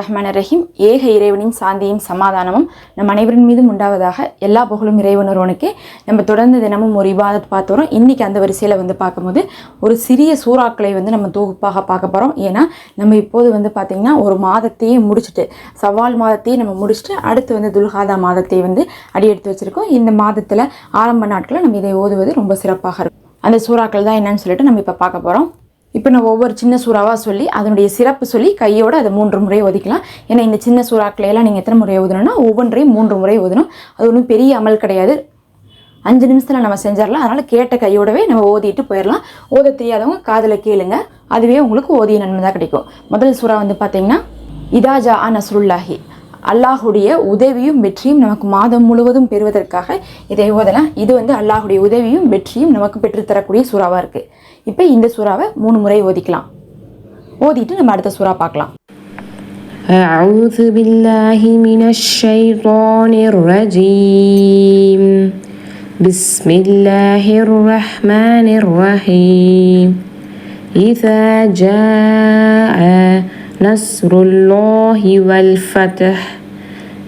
ரஹ்மான ரஹீம் ஏக இறைவனின் சாந்தியும் சமாதானமும் நம் அனைவரின் மீதும் உண்டாவதாக எல்லா புகழும் இறைவன் ஒருவனுக்கே நம்ம தொடர்ந்து தினமும் ஒரு இபாதத் பார்த்து வரோம். இன்றைக்கி அந்த வரிசையில் வந்து பார்க்கும்போது ஒரு சிறிய சூறாக்களை வந்து நம்ம தொகுப்பாக பார்க்க போகிறோம் ஏன்னா நம்ம இப்போது வந்து பார்த்திங்கன்னா ஒரு மாதத்தையே முடிச்சுட்டு சவால் மாதத்தையே நம்ம முடிச்சுட்டு அடுத்து வந்து துல்ஹாதா மாதத்தை வந்து அடியெடுத்து வச்சுருக்கோம். இந்த மாதத்தில் ஆரம்ப நாட்களில் நம்ம இதை ஓதுவது ரொம்ப சிறப்பாக இருக்கும். அந்த சூறாக்கள் தான் என்னன்னு சொல்லிட்டு நம்ம இப்போ பார்க்க போகிறோம் இப்போ நான் ஒவ்வொரு சின்ன சூறாவாக சொல்லி அதனுடைய சிறப்பு சொல்லி கையோடு அதை மூன்று முறை ஒதுக்கலாம். ஏன்னா இந்த சின்ன சூறாக்களையெல்லாம் நீங்கள் எத்தனை முறை ஓதணும்னா ஒவ்வொன்றையும் மூன்று முறை ஓதணும் அது ஒன்றும் பெரிய அமல் கிடையாது. அஞ்சு நிமிஷத்தில் நம்ம செஞ்சிடலாம். அதனால் கேட்ட கையோடவே நம்ம ஓதிட்டு போயிடலாம். ஓத தெரியாதவங்க காதில் கேளுங்க. அதுவே உங்களுக்கு ஓதிய நன்மை தான் கிடைக்கும். முதல் சூறா வந்து பார்த்தீங்கன்னா இதாஜா ஆன நஸ்ருல்லாஹி. அல்லாஹுடைய உதவியும் வெற்றியும் நமக்கு மாதம் முழுவதும் பெறுவதற்காக இதை ஓதலாம் இது வந்து அல்லாஹுடைய உதவியும் வெற்றியும் நமக்கு பெற்றுத்தரக்கூடிய சூறாவாக இருக்குது இப்போ இந்த சூறாவை மூணு முறை ஓதிக்கலாம் ஓதிட்டு நம்ம அடுத்த சூறா பார்க்கலாம் أعوذ بالله من الشيطان الرجيم بسم الله الرحمن الرحيم إذا جاء نصر الله والفتح.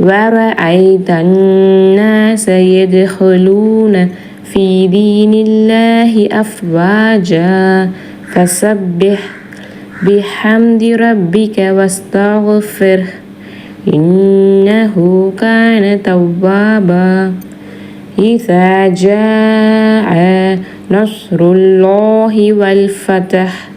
ورأيت الناس يدخلون في دين الله أفواجا. فسبح بحمد ربك واستغفره. إنه كان توابا. إذا جاء نصر الله والفتح.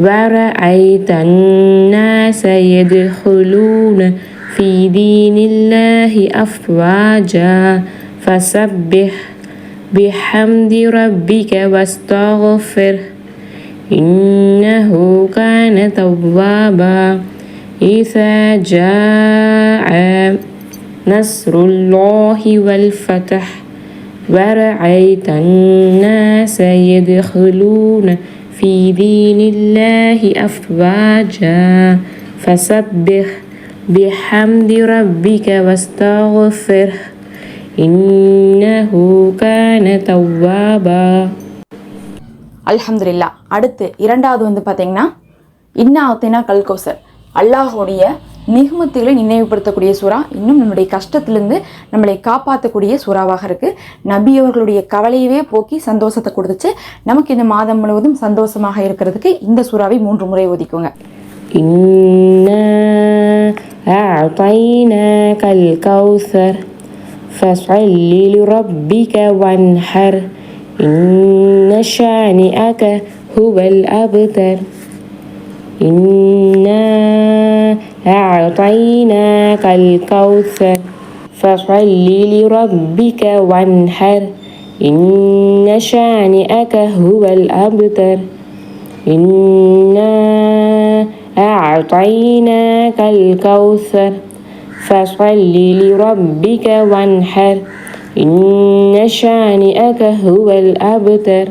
ورأيت الناس يدخلون في دين الله أفواجا فسبح بحمد ربك واستغفره إنه كان توابا إذا جاء نصر الله والفتح. ورأيت الناس يدخلون في دين الله أفواجا فسبح بحمد ربك واستغفره إنه كان توابا அல்ஹம்துலில்லா அடுத்து இரண்டாவது வந்து பார்த்தீங்கன்னா இன்னா அத்தினா கல்கௌசர் அல்லாஹுடைய நிகுமத்துகளை நினைவுபடுத்தக்கூடிய சூறா இன்னும் நம்முடைய கஷ்டத்திலிருந்து நம்மளை காப்பாற்றக்கூடிய சூறாவாக இருக்குது நபி அவர்களுடைய கவலையவே போக்கி சந்தோஷத்தை கொடுத்துச்சு நமக்கு இந்த மாதம் முழுவதும் சந்தோஷமாக இருக்கிறதுக்கு இந்த சூறாவை மூன்று முறை ஒதுக்குங்க إنا أعطيناك الكوثر فصل لربك وانحر إن شانئك هو الأبتر إنا أعطيناك الكوثر فصل لربك وانحر إن شانئك هو الأبتر إنا أعطيناك الكوثر فصل لربك وانحر إن شانئك هو الأبتر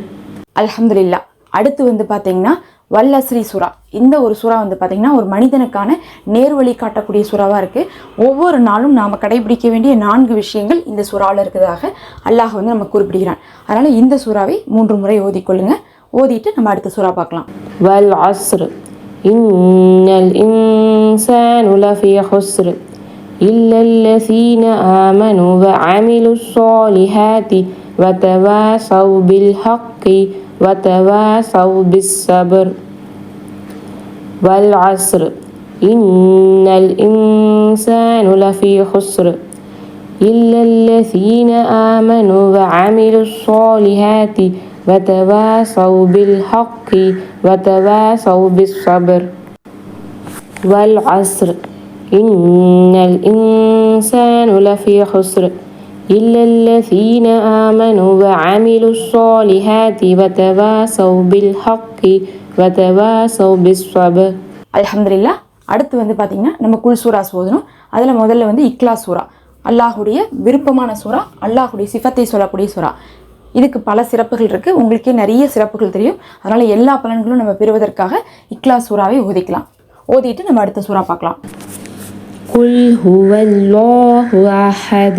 அல்ஹம்துலில்லா அடுத்து வந்து பார்த்தீங்கன்னா வல்லஸ்ரீ சூறா இந்த ஒரு சூறா வந்து பார்த்தீங்கன்னா ஒரு மனிதனுக்கான நேர்வழி காட்டக்கூடிய சூறாவாக இருக்குது ஒவ்வொரு நாளும் நாம் கடைபிடிக்க வேண்டிய நான்கு விஷயங்கள் இந்த சூறாவில் இருக்கிறதாக அல்லாஹ் வந்து நம்ம குறிப்பிடுகிறான் அதனால் இந்த சூறாவை மூன்று முறை ஓதிக்கொள்ளுங்க ஓதிட்டு நம்ம அடுத்த சூறா பார்க்கலாம் والعصر إن الإنسان لفي خسر إلا الذين آمنوا وعملوا الصالحات وتواصوا بالحق وتواصوا بالصبر والعصر. إن الإنسان لفي خسر. إلا الذين آمنوا وعملوا الصالحات وتواصوا بالحق وتواصوا بالصبر والعصر. إن الإنسان لفي خسر. إلا الذين آمنوا وعملوا الصالحات وتواصوا بالحق وتواصوا بالصبر அல்ஹம்துலில்லா அடுத்து வந்து பார்த்தீங்கன்னா நம்ம குல் சூரா ஓதணும் அதில் முதல்ல வந்து இக்லா சூரா அல்லாஹுடைய விருப்பமான சூறா அல்லாஹுடைய சிஃபத்தை சொல்லக்கூடிய சூறா இதுக்கு பல சிறப்புகள் இருக்குது உங்களுக்கே நிறைய சிறப்புகள் தெரியும் அதனால் எல்லா பலன்களும் நம்ம பெறுவதற்காக இக்லா சூறாவை ஓதிக்கலாம் ஓதிட்டு நம்ம அடுத்த சூறா பார்க்கலாம் قل هو الله أحد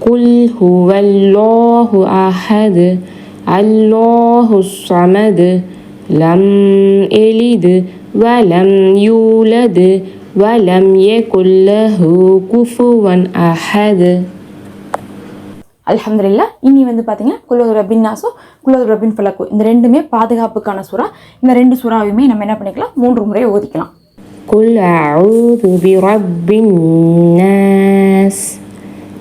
قل هو الله أحد الله الصمد لم يلد ولم يولد ولم يكن له كفوا أحد அல்ஹம்துலில்லாஹ் இனி வந்து பார்த்தீங்கன்னா குலோது ரபின் நாசோ குலோது ரபின் ஃபலக்கு இந்த ரெண்டுமே பாதுகாப்புக்கான சூறா இந்த ரெண்டு சூறாவையுமே நம்ம என்ன பண்ணிக்கலாம் மூன்று முறை ஓதிக்கலாம் قل أعوذ برب الناس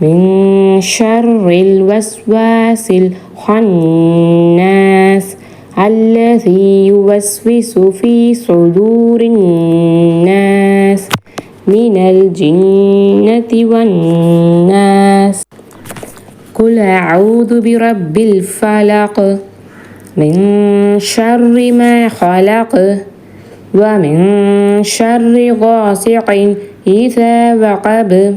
من شر الوسواس الخناس الذي يوسوس في صدور الناس من الجنة والناس. قل أعوذ برب الفلق من شر ما خلق ومن شر غاسق إذا وقب.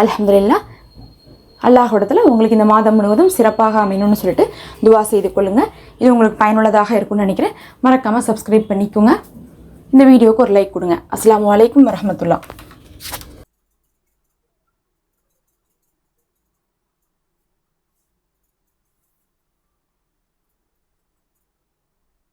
அலமதுல்லா அல்லாஹ்விடத்தில் உங்களுக்கு இந்த மாதம் முழுவதும் சிறப்பாக அமையணும்னு சொல்லிட்டு துவா செய்து கொள்ளுங்கள் இது உங்களுக்கு பயனுள்ளதாக இருக்கும்னு நினைக்கிறேன். மறக்காமல் சப்ஸ்கிரைப் பண்ணிக்கோங்க. இந்த வீடியோவுக்கு ஒரு லைக் கொடுங்க. அஸ்லாம் அலைக்கும் வரமத்துல்லா